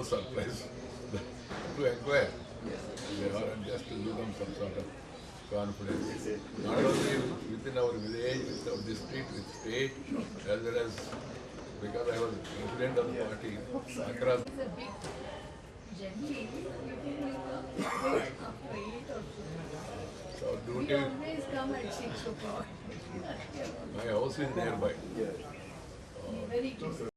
all surprised to inquire. They are and just to give them some sort of confidence. Not only within our village, with our district, with state, as well as because I was president of the party across. It's a big journey. You feel like a afraid or So We duty, always come at six o'clock. my house is nearby. Very close.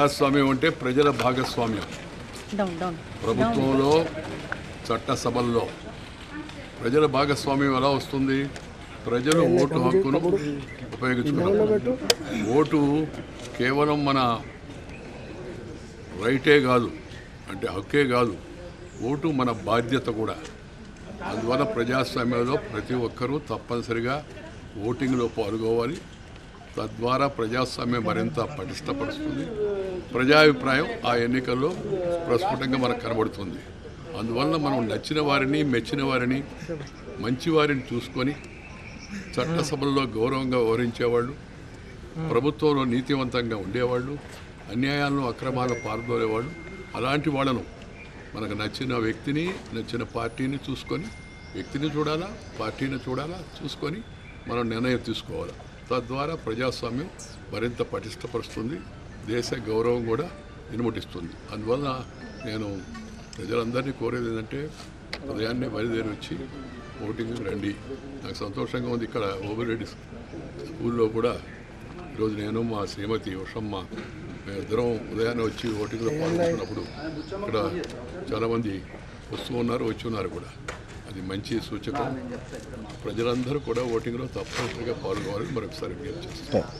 ప్రజాస్వామ్యం అంటే ప్రజల భాగస్వామ్యం. Down down ప్రభుత్వంలో చట్టసభల్లో ప్రజల భాగస్వామ్యం ఎలా వస్తుంది? ప్రజలు ఓటు హక్కును ఉపయోగించుకున్నారు ఓటు కేవలం మన రైటే కాదు అంటే హక్కే కాదు ఓటు మన బాధ్యత కూడా. అందువల్ల ప్రజాస్వామ్యంలో ప్రతి ఒక్కరూ తప్పనిసరిగా ఓటింగ్లో పాల్గొవాలి తద్వారా ప్రజాస్వామ్యం మరింత పటిష్టపరుస్తుంది. ప్రజాభిప్రాయం ఆ ఎన్నికల్లో ప్రస్ఫుటంగా మనకు కనబడుతుంది. అందువలన మనం నచ్చిన వారిని మెచ్చిన వారిని మంచి వారిని చూసుకొని చట్టసభల్లో గౌరవంగా వ్యవహరించేవాళ్ళు ప్రభుత్వంలో నీతివంతంగా ఉండేవాళ్ళు అన్యాయాలను అక్రమాలను పాల్గొనేవాళ్ళు అలాంటి వాళ్ళను మనకు నచ్చిన వ్యక్తిని నచ్చిన పార్టీని చూసుకొని వ్యక్తిని చూడాలా పార్టీని చూడాలా చూసుకొని మనం నిర్ణయం తీసుకోవాలి. తద్వారా ప్రజాస్వామ్యం మరింత పటిష్టపరుస్తుంది. దేశ గౌరవం కూడా ఇనుమటిస్తుంది. అందువల్ల నేను ప్రజలందరినీ కోరేది ఏంటంటే ఉదయాన్నే బయలుదేరి వచ్చి ఓటింగ్ రండి. నాకు సంతోషంగా ఉంది. ఇక్కడ ఓబిరెడ్డి స్కూల్లో కూడా ఈరోజు నేను మా శ్రీమతి ఉషమ్మ మేమిద్దరం ఉదయాన్నే వచ్చి ఓటింగ్లో పాల్గొన్నప్పుడు ఇక్కడ చాలామంది వస్తూ ఉన్నారు వచ్చి ఉన్నారు కూడా. అది మంచి సూచకం. ప్రజలందరూ కూడా ఓటింగ్లో తప్పనిసరిగా పాల్గొవాలని మరొకసారి విజ్ఞప్తి చేస్తాను